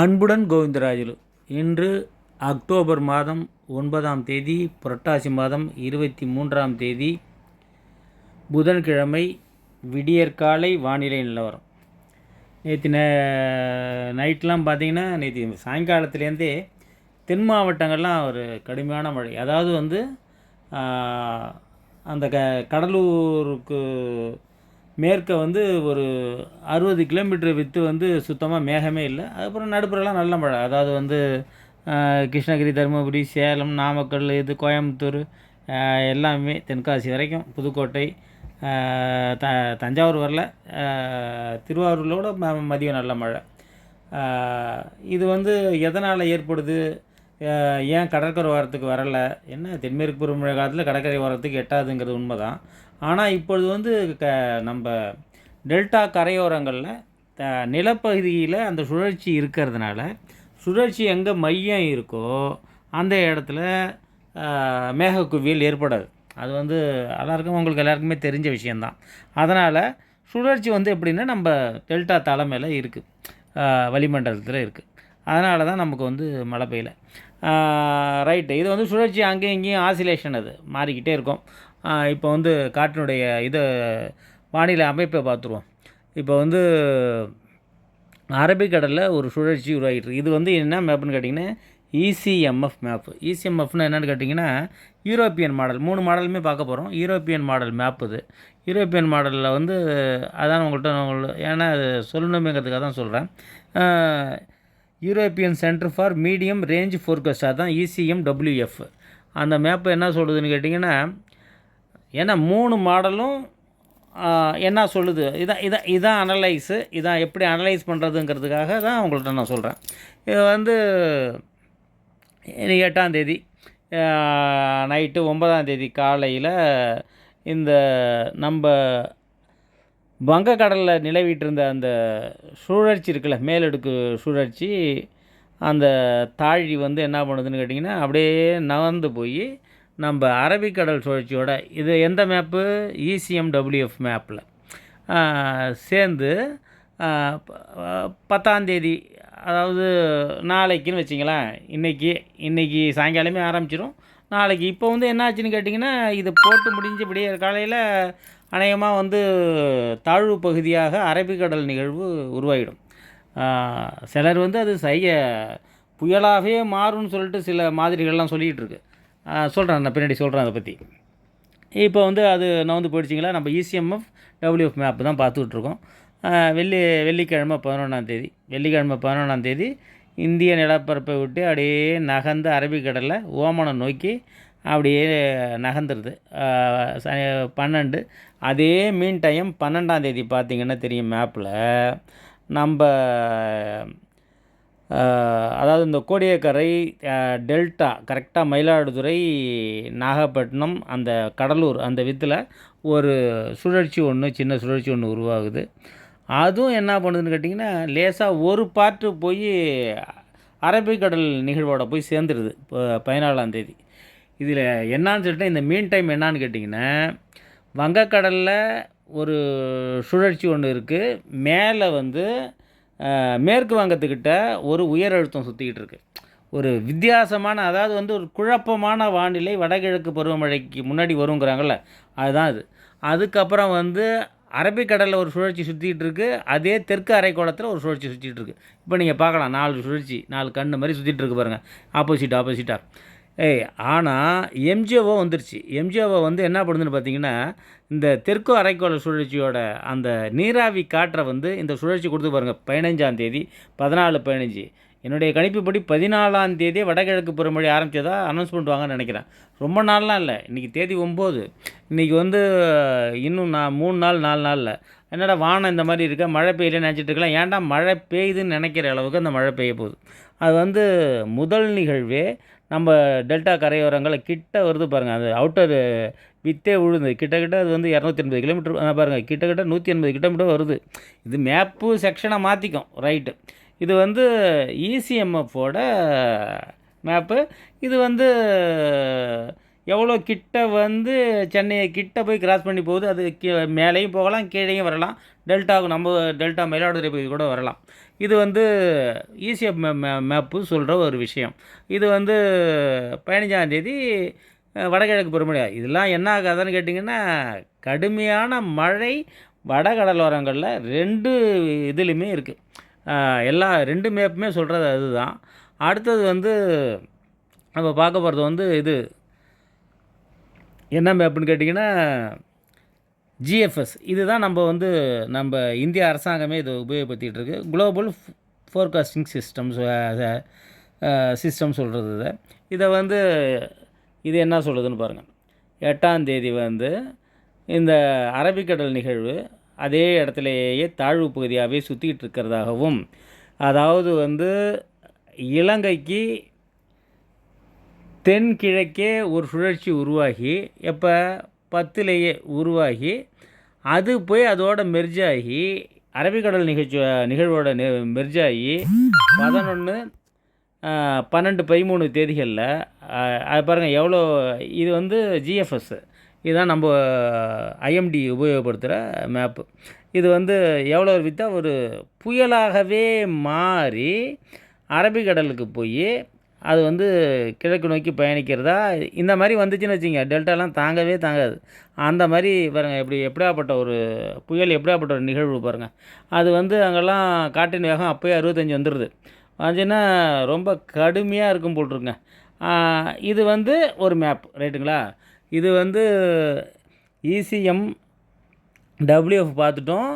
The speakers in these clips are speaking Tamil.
அன்புடன் கோவிந்தராஜுலு. இன்று அக்டோபர் மாதம் ஒன்பதாம் தேதி புரட்டாசி மாதம் இருபத்தி மூன்றாம் தேதி புதன்கிழமை விடியற்காலை வானிலை நிலவரம். நேற்று நே நைட்லாம் பார்த்திங்கன்னா நேற்று சாயங்காலத்துலேருந்தே தென் மாவட்டங்கள்லாம் ஒரு கடுமையான மழை. அதாவது வந்து அந்த க கடலூருக்கு மேற்கே வந்து ஒரு அறுபது கிலோமீட்டர் வித்து வந்து சுத்தமாக மேகமே இல்லை. அதுக்கப்புறம் நடுப்புறலாம் நல்ல மழை. அதாவது வந்து கிருஷ்ணகிரி தருமபுரி சேலம் நாமக்கல் இது கோயம்புத்தூர் எல்லாமே தென்காசி வரைக்கும். புதுக்கோட்டை த தஞ்சாவூர் வரல. திருவாரூரில் திருவாரூரோட ம மதியம் நல்ல மழை. இது வந்து எதனால் ஏற்படுது? ஏன் கடற்கரை ஓரத்துக்கு வரலை? என்ன தென்மேற்கு பருவமழை காலத்தில் கடற்கரை ஓரத்துக்கு எட்டாதுங்கிறது உண்மை தான் ஆனால் இப்பொழுது வந்து க நம்ம டெல்டா கரையோரங்களில் த நிலப்பகுதியில் அந்த சுழற்சி இருக்கிறதுனால சுழற்சி எங்கே மையம் இருக்கோ அந்த இடத்துல மேகக்குவியல் ஏற்படாது. அது வந்து எல்லாருக்கும் உங்களுக்கு எல்லாருக்குமே தெரிஞ்ச விஷயந்தான் அதனால் சுழற்சி வந்து எப்படின்னா நம்ம டெல்டா தலைமையில் இருக்குது வளிமண்டலத்தில் இருக்குது அதனால தான் நமக்கு வந்து மழை பெய்யல. ரைட்டு இது வந்து சுழற்சி அங்கேயும் இங்கேயும் ஆசிலேஷன் அது. மாறிக்கிட்டே இருக்கும். இப்போ வந்து காற்றினுடைய இதை வானிலை அமைப்பை பார்த்துருவோம். இப்போ வந்து அரபிக்கடலில் ஒரு சுழற்சி உருவாகிட்டு இது வந்து என்ன மேப்புன்னு கேட்டிங்கன்னா இசிஎம்எஃப் மேப்பு இசிஎம்எஃப்னு என்னென்னு கேட்டிங்கன்னா யூரோப்பியன் மாடல். மூணு மாடலுமே பார்க்க போகிறோம் யூரோப்பியன் மாடல் மேப் இது. யூரோப்பியன் மாடலில் வந்து அதான் உங்கள்கிட்ட நான் ஏன்னா அது சொல்லணுமேங்கிறதுக்காக தான் சொல்கிறேன் European centre for medium range forecast அதான் இசிஎம் டபிள்யூஎஃப் அந்த மேப்பு என்ன சொல்கிறதுன்னு கேட்டிங்கன்னா ஏன்னா மூணு மாடலும் என்ன சொல்லுது? இதான் இதான் இதான் அனலைஸு இதான் எப்படி அனலைஸ் பண்ணுறதுங்கிறதுக்காக தான் உங்கள்கிட்ட நான் சொல்கிறேன் இது வந்து எட்டாம் தேதி நைட்டு ஒன்பதாம் தேதி காலையில் இந்த நம்ம வங்கக்கடலில் நிலவிட்டு இருந்த அந்த சுழற்சி இருக்குல்ல மேலடுக்கு சுழற்சி அந்த தாழி வந்து என்ன பண்ணுதுன்னு கேட்டிங்கன்னா அப்படியே நகர்ந்து போய் நம்ம அரபிக்கடல் சுழற்சியோட இது எந்த மேப்பு இசிஎம்டபிள்யூஎஃப் மேப்பில் சேர்ந்து பத்தாந்தேதி ப- அதாவது நாளைக்குன்னு வச்சிங்களேன் இன்றைக்கி இன்றைக்கி சாயங்காலமே ஆரம்பிச்சிடும் நாளைக்கு இப்போ வந்து என்ன ஆச்சுன்னு கேட்டிங்கன்னா இது போட்டு முடிஞ்சு விடிய காலையில் அநேகமாக வந்து தாழ்வு பகுதியாக அரபிக்கடல் நிகழ்வு உருவாகிடும் சிலர் வந்து அது செய்ய புயலாகவே மாறும்னு சொல்லிட்டு சில மாதிரிகள்லாம் சொல்லிகிட்டு இருக்கு. சொல்கிறேன் நான் பின்னாடி சொல்கிறேன் அதை பற்றி இப்போ வந்து அது நான் வந்து போயிடுச்சிங்களா? நம்ம இசிஎம்எஃப் டபிள்யூஎஃப் மேப் தான் பார்த்துட்ருக்கோம் வெள்ளி வெள்ளிக்கிழமை பதினொன்றாம் தேதி. வெள்ளிக்கிழமை பதினொன்றாம் தேதி இந்திய நிலப்பரப்பை விட்டு அப்படியே நகர்ந்து அரபிக்கடலில் ஓமனம் நோக்கி அப்படியே நகர்ந்துருது. ச- பன்னெண்டு. அதே மீன் டைம் பன்னெண்டாம் தேதி தெரியும் மேப்பில் நம்ம அதாவது இந்த கோடியக்கரை டெல்டா கரெக்டாக மயிலாடுதுறை நாகப்பட்டினம் அந்த கடலூர் அந்த வித்தில் ஒரு சுழற்சி ஒன்று சின்ன சுழற்சி ஒன்று உருவாகுது. அதுவும் என்ன பண்ணுதுன்னு கேட்டிங்கன்னா லேசாக ஒரு பார்ட்டு போய் அரபிக்கடல் நிகழ்வோட போய் சேர்ந்துருது இப்போ பதினாலாம் தேதி. இதில் என்னான்னு சொல்லிட்டு இந்த மீன் டைம் என்னான்னு கேட்டிங்கன்னா வங்கக்கடலில் ஒரு சுழற்சி ஒன்று இருக்குது மேலே வந்து மேற்கு வங்கத்துக்கிட்ட ஒரு உயர் அழுத்தம் சுற்றிக்கிட்டு இருக்கு. ஒரு வித்தியாசமான அதாவது வந்து ஒரு குழப்பமான வானிலை வடகிழக்கு பருவமழைக்கு முன்னாடி வருங்கிறாங்கள்ல அதுதான் அது அதுக்கப்புறம் வந்து அரபிக்கடலில் ஒரு சுழற்சி சுற்றிட்டு இருக்கு அதே தெற்கு அரைக்கோளத்தில் ஒரு சுழற்சி சுற்றிட்டு இருக்கு. இப்போ நீங்கள் பார்க்கலாம் நாலு சுழற்சி நாலு கண்ணு மாதிரி சுற்றிட்டு இருக்கு பாருங்கள் ஆப்போசிட் ஆப்போசிட்டாக ஏய் ஆனால் எம்ஜிஓ வந்துருச்சு. எம்ஜிஓவை வந்து என்ன பண்ணுதுன்னு பார்த்தீங்கன்னா இந்த தெற்கு அரைக்கோள சுழற்சியோட அந்த நீராவி காற்றை வந்து இந்த சுழற்சி கொடுத்து பாருங்கள் பதினஞ்சாம் தேதி பதினாலு பதினஞ்சு. என்னுடைய கணிப்புப்படி பதினாலாம் வடகிழக்கு பருவமழை ஆரம்பித்ததா அனௌன்ஸ் பண்ணுவாங்கன்னு நினைக்கிறேன். ரொம்ப நாள்லாம் இல்லை. இன்றைக்கி தேதி ஒம்பது. இன்றைக்கி வந்து இன்னும் நான் மூணு நாள் நாலு நாளில். என்னடா வானம் இந்த மாதிரி இருக்க? மழை பெய்யலன்னு நினச்சிட்டு இருக்கலாம். ஏன்டா மழை பெய்யுதுன்னு நினைக்கிற அளவுக்கு அந்த மழை பெய்ய போகுது. அது வந்து முதல் நிகழ்வே நம்ம டெல்டா கரையோரங்களை கிட்ட வருது பாருங்கள் அது அவுட்டர் வித்தே விழுந்து கிட்டக்கிட்ட அது வந்து இரநூத்தி எண்பது கிலோமீட்டர் பாருங்கள் கிட்டக்கிட்ட நூற்றி எண்பது கிலோமீட்டர் வருது. இது மேப்பு செக்ஷனை மாற்றிக்கும் ரைட்டு இது வந்து இசிஎம்எஃபோட மேப்பு இது வந்து எவ்வளோ கிட்ட வந்து சென்னையை கிட்ட போய் கிராஸ் பண்ணி போகுது அது கீ மேலேயும் போகலாம் கீழேயும் வரலாம். டெல்டாவுக்கு நம்ம டெல்டா மயிலாடுதுறை பகுதி கூட வரலாம். இது வந்து ஈஸியாக மே மே மேப்பு சொல்கிற ஒரு விஷயம். இது வந்து பதினஞ்சாந்தேதி வடகிழக்கு பருவமழை இதெல்லாம் என்ன ஆகாதுன்னு கேட்டிங்கன்னா கடுமையான மழை வடகடலோரங்களில் ரெண்டு இதுலேயுமே இருக்குது எல்லா ரெண்டு மேப்புமே சொல்கிறது அதுதான். அடுத்தது வந்து நம்ம பார்க்க போகிறது வந்து இது என்ன மேப்புன்னு கேட்டிங்கன்னா ஜிஎஃப்எஸ் இதுதான் நம்ம வந்து நம்ம இந்திய அரசாங்கமே இதை உபயோகப்படுத்திகிட்டு இருக்கு குளோபல் ஃபோர்காஸ்டிங் சிஸ்டம்ஸ் சிஸ்டம் சொல்கிறது இதை. இதை வந்து இது என்ன சொல்லுதுன்னு பாருங்கள் எட்டாம் தேதி வந்து இந்த அரபிக்கடல் நிகழ்வு அதே இடத்துலையே தாழ்வு பகுதியாகவே சுற்றிக்கிட்டு இருக்கிறதாகவும் அதாவது வந்து இலங்கைக்கு தென்கிழக்கே ஒரு சுழற்சி உருவாகி எப்போ? பத்துலேயே உருவாகி அது போய் அதோட மெர்ஜ் ஆகி அரபிக்கடல் நிகழ்ச்சி நிகழ்வோட மெர்ஜ் ஆகி பதினொன்று பன்னெண்டு பதிமூணு தேதிகளில் அது பாருங்கள் எவ்வளோ இது வந்து ஜிஎஃப்எஸ் இதுதான் நம்ம ஐஎம்டி உபயோகப்படுத்துகிற மேப்பு இது வந்து எவ்வளோ விற்றா ஒரு புயலாகவே மாறி அரபிக்கடலுக்கு போய் அது வந்து கிழக்கு நோக்கி பயணிக்கிறதா? இந்த மாதிரி வந்துச்சுன்னு வச்சுங்க. டெல்டாலாம் தாங்கவே தாங்காது. அந்த மாதிரி பாருங்கள் எப்படி எப்படியாப்பட்ட ஒரு புயல் எப்படியாப்பட்ட ஒரு நிகழ்வு பாருங்கள் அது வந்து அங்கெல்லாம் காற்றின் வேகம் அப்போயே அறுபத்தஞ்சி வந்துடுது வந்துச்சுன்னா ரொம்ப கடுமையாக இருக்கும் போட்டிருங்க இது வந்து ஒரு மேப் ரைட்டுங்களா? இது வந்து இசிஎம் டபிள்யூஎஃப் பார்த்துட்டோம்.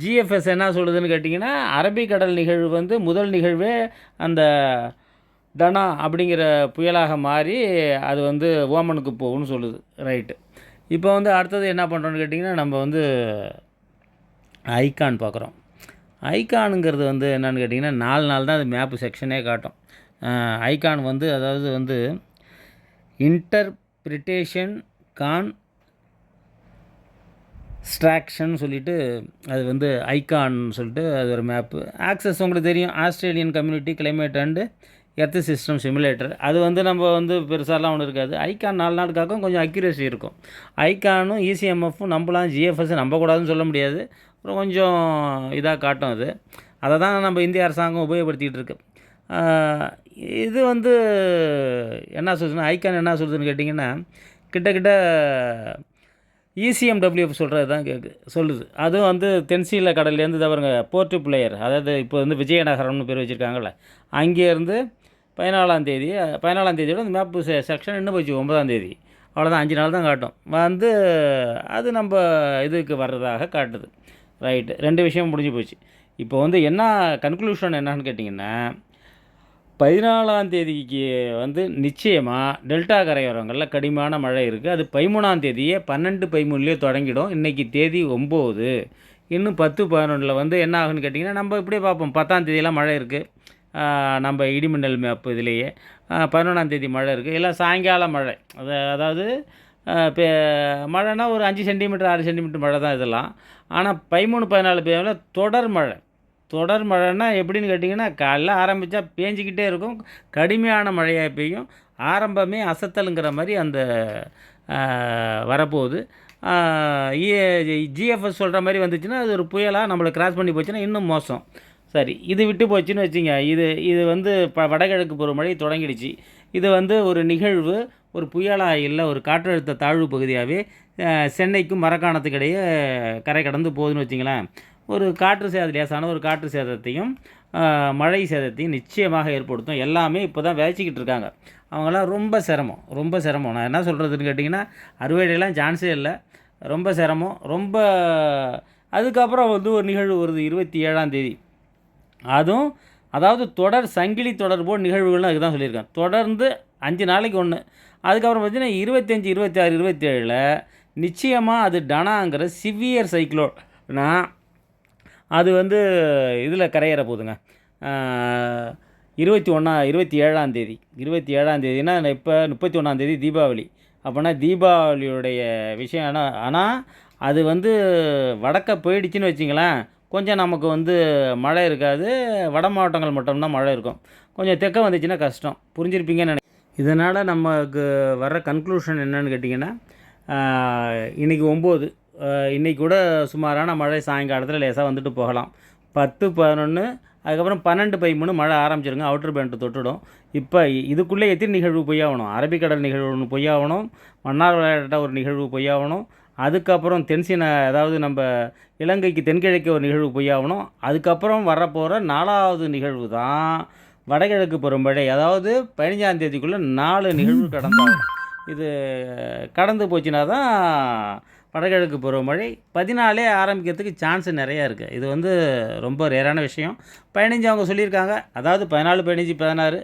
ஜிஎஃப்எஸ் என்ன சொல்லுதுன்னு கேட்டிங்கன்னா அரபிக்கடல் நிகழ்வு வந்து முதல் நிகழ்வே அந்த தனா அப்படிங்கிற புயலாக மாறி அது வந்து ஓமனுக்கு போகும்னு சொல்லுது. ரைட்டு இப்போ வந்து அடுத்தது என்ன பண்ணுறோன்னு கேட்டிங்கன்னா நம்ம வந்து ஐகான் பார்க்குறோம். ஐகானுங்கிறது வந்து என்னென்னு கேட்டிங்கன்னா நாலு நாள் தான் அது மேப்பு செக்ஷனே காட்டும். ஐகான் வந்து அதாவது வந்து இன்டர்பிரிட்டேஷன் கான் ஸ்ட்ராக்ஷன் சொல்லிட்டு அது வந்து ஐகான் சொல்லிட்டு அது ஒரு மேப்பு ஆக்சஸ் உங்களுக்கு தெரியும். Australian community climate and earth system simulator அது வந்து நம்ம வந்து பெருசாலாம் ஒன்றும் இருக்காது. ஐகான் நாலு நாளுக்காகவும் கொஞ்சம் அக்யூரேசி இருக்கும். ஐகானும் இசிஎம்எஃப்பும் நம்பலாம் ஜிஎஃப்எஸ் நம்பக்கூடாதுன்னு சொல்ல முடியாது. அப்புறம் கொஞ்சம் இதாக காட்டும் அது. அதை தான் நம்ம இந்திய அரசாங்கம் உபயோகப்படுத்திகிட்டு இருக்கு. இது வந்து என்ன சொல்லுதுன்னா ஐகான் என்ன சொல்லுதுன்னு கேட்டிங்கன்னா கிட்டக்கிட்ட இசிஎம்டபிள்யூ சொல்கிறது தான் கேட்கு சொல்லுது. அதுவும் வந்து தென்சீல கடல்லேருந்து தவறுங்க போர்ட்டு பிளேயர். அதாவது இப்போ வந்து விஜயநகரம்னு பேர் வச்சுருக்காங்கல்ல அங்கேருந்து பதினாலாம் தேதி பதினாலாம் தேதியோட அந்த மேப்பு செ செக்ஷன் இன்னும் போச்சு ஒன்பதாம் தேதி. அவ்வளோதான் அஞ்சு நாள் தான் காட்டும். வந்து அது நம்ம இதுக்கு வர்றதாக காட்டுது. ரைட்டு ரெண்டு விஷயம் முடிஞ்சு போச்சு. இப்போ வந்து என்ன கன்க்ளூஷன் என்னன்னு கேட்டிங்கன்னா பதினாலாம் தேதிக்கு வந்து நிச்சயமாக டெல்டா கரையோரங்களில் கடுமையான மழை இருக்குது அது பதிமூணாம் தேதியே பன்னெண்டு பதிமூணுலேயே தொடங்கிடும். இன்றைக்கி தேதி ஒம்பது. இன்னும் பத்து பதினொன்றில் வந்து என்ன ஆகுன்னு கேட்டிங்கன்னா நம்ம இப்படியே பார்ப்போம். பத்தாம் தேதியெல்லாம் மழை இருக்குது நம்ம இடிமின்னல் மேப் இதுலேயே. பதினொன்றாம் தேதி மழை இருக்குது இல்லை சாயங்கால மழை. அது அதாவது இப்போ மழைனா ஒரு அஞ்சு சென்டிமீட்டர் ஆறு சென்டிமீட்டர் மழை தான் இதெல்லாம். ஆனால் பதிமூணு பதினாலு பேரில் தொடர் மழை. தொடர் மழைன்னா எப்படின்னு கேட்டிங்கன்னா காலைல ஆரம்பித்தா பேஞ்சிக்கிட்டே இருக்கும். கடுமையான மழையாக பெய்யும். ஆரம்பமே அசத்தலுங்கிற மாதிரி அந்த வரப்போகுது. ஜிஎஃப்எஸ் சொல்கிற மாதிரி வந்துச்சுன்னா அது ஒரு புயலாக நம்மளை கிராஸ் பண்ணி போச்சுன்னா இன்னும் மோசம். சரி இது விட்டு போச்சுன்னு வச்சுங்க. இது இது வந்து ப வடகிழக்கு பருவமழை தொடங்கிடுச்சு. இது வந்து ஒரு நிகழ்வு ஒரு புயலாக இல்லை ஒரு காற்றழுத்த தாழ்வு பகுதியாகவே சென்னைக்கும் மரக்காணத்துக்கு இடையே கரை கடந்து போகுதுன்னு வச்சிங்களேன். ஒரு காற்று சேத லேசான ஒரு காற்று சேதத்தையும் மழை சேதத்தையும் நிச்சயமாக ஏற்படுத்தும். எல்லாமே இப்போ தான் விதைச்சிக்கிட்டு இருக்காங்க. அவங்களாம் ரொம்ப சிரமம் ரொம்ப சிரமம். நான் என்ன சொல்கிறதுன்னு கேட்டிங்கன்னா அறுவடையெல்லாம் சான்ஸே இல்லை. ரொம்ப சிரமம் ரொம்ப அதுக்கப்புறம் வந்து ஒரு நிகழ்வு வருது இருபத்தி ஏழாம் தேதி. அதுவும் அதாவது தொடர் சங்கிலி தொடர் போல் நிகழ்வுகள்னு அதுக்கு தான் சொல்லியிருக்கேன். தொடர்ந்து அஞ்சு நாளைக்கு ஒன்று அதுக்கப்புறம் பார்த்தீங்கன்னா இருபத்தஞ்சி இருபத்தி ஆறு இருபத்தேழில் நிச்சயமாக அது டனாங்கிற சிவியர் சைக்ளோனா அது வந்து இதில் கரையேற போகுதுங்க. இருபத்தி ஒன்றா இருபத்தி ஏழாம் தேதி. இருபத்தி ஏழாம் தேதினா இப்போ முப்பத்தி ஒன்றாம் தேதி தீபாவளி. அப்போனா தீபாவளியுடைய விஷயம் ஆனால் ஆனால் அது வந்து வடக்க போயிடுச்சுன்னு வச்சிங்களேன் கொஞ்சம் நமக்கு வந்து மழை இருக்காது. வட மாவட்டங்கள் மட்டும்தான் மழை இருக்கும். கொஞ்சம் தெற்க வந்துச்சுன்னா கஷ்டம். புரிஞ்சிருப்பீங்கன்னு நினை இதனால் நமக்கு வர்ற கன்க்ளூஷன் என்னன்னு கேட்டிங்கன்னா இன்றைக்கி ஒம்பது. இன்றைக்கி கூட சுமாரான மழை சாயங்காலத்தில் லேசாக வந்துட்டு போகலாம். பத்து பதினொன்று அதுக்கப்புறம் பன்னெண்டு பதிமூணு மழை ஆரம்பிச்சிருங்க. அவுட்டர் பேண்ட் தொட்டுடும். இப்போ இதுக்குள்ளே எத்தனை நிகழ்வு பொய்யாகணும்? அரபிக்கடல் நிகழ்வு ஒன்று பொய்யாகணும். மன்னார் விளையாட்ட ஒரு நிகழ்வு பொய்யாகணும். அதுக்கப்புறம் தென்சீன அதாவது நம்ம இலங்கைக்கு தென்கிழக்கு ஒரு நிகழ்வு பொய்யாகணும். அதுக்கப்புறம் வரப்போகிற நாலாவது நிகழ்வு தான் வடகிழக்கு பருவமழை அதாவது பதினஞ்சாம் தேதிக்குள்ளே நாலு நிகழ்வு கடந்தாகும் இது கடந்து போச்சுன்னா தான் வடகிழக்கு பருவமழை பதினாலே ஆரம்பிக்கிறதுக்கு சான்ஸ் நிறையா இருக்குது இது வந்து ரொம்ப ரேரான விஷயம். பதினஞ்சு அவங்க சொல்லியிருக்காங்க. அதாவது பதினாலு பதினஞ்சு பதினாறு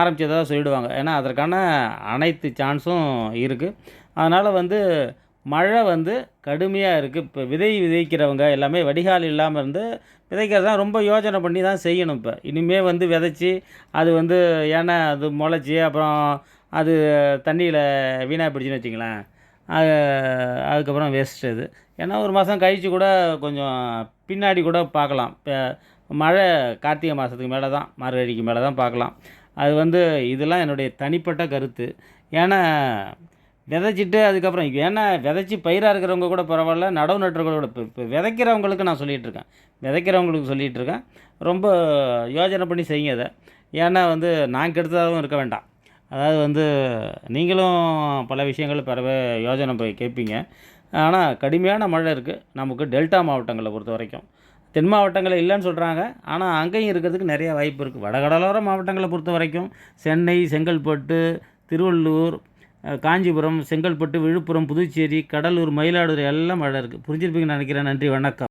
ஆரம்பித்ததாக சொல்லிடுவாங்க. ஏன்னா அதற்கான அனைத்து சான்ஸும் இருக்குது அதனால் வந்து மழை வந்து கடுமையாக இருக்குது இப்போ விதை விதைக்கிறவங்க எல்லாமே வடிகால் இல்லாமல் இருந்து விதைக்கிறதான் ரொம்ப யோசனை பண்ணி தான் செய்யணும் இப்போ. இனிமேல் வந்து விதைச்சி அது வந்து ஏன்னா அது முளைச்சி அப்புறம் அது தண்ணியில் வீணாக போயிடுச்சுன்னு வச்சிங்களேன் அதுக்கப்புறம் வேஸ்ட்டு அது ஏன்னா ஒரு மாதம் கழித்து கூட கொஞ்சம் பின்னாடி கூட பார்க்கலாம். இப்போ மழை கார்த்திகை மாதத்துக்கு மேலே தான் மார்கழிக்கு மேலே தான் பார்க்கலாம். அது வந்து இதெல்லாம் என்னுடைய தனிப்பட்ட கருத்து. ஏன்னா விதைச்சிட்டு அதுக்கப்புறம் ஏன்னா விதைச்சி பயிராக இருக்கிறவங்க கூட பரவாயில்ல நடவு நட்டுறவங்க கூட இப்போ இப்போ விதைக்கிறவங்களுக்கு நான் சொல்லிகிட்டு இருக்கேன். விதைக்கிறவங்களுக்கு சொல்லிகிட்டு இருக்கேன். ரொம்ப யோஜனை பண்ணி செய்யுங்க அதை ஏன்னா வந்து நான் கெடுத்ததாகவும் இருக்க வேண்டாம். அதாவது வந்து நீங்களும் பல விஷயங்கள் பிறவே யோஜனை போய் கேட்பீங்க. ஆனால் கடுமையான மழை இருக்குது நமக்கு டெல்டா மாவட்டங்களை பொறுத்த வரைக்கும். தென் மாவட்டங்களில் இல்லைன்னு சொல்கிறாங்க ஆனால் அங்கேயும் இருக்கிறதுக்கு நிறைய வாய்ப்பு இருக்குது வடகடலோர மாவட்டங்களை பொறுத்த வரைக்கும் சென்னை செங்கல்பட்டு திருவள்ளூர் காஞ்சிபுரம் செங்கல்பட்டு விழுப்புரம் புதுச்சேரி கடலூர் மயிலாடுதுறை எல்லாம் மழை இருக்குது புரிஞ்சிருப்பீங்கன்னு நினைக்கிறேன். நன்றி வணக்கம்.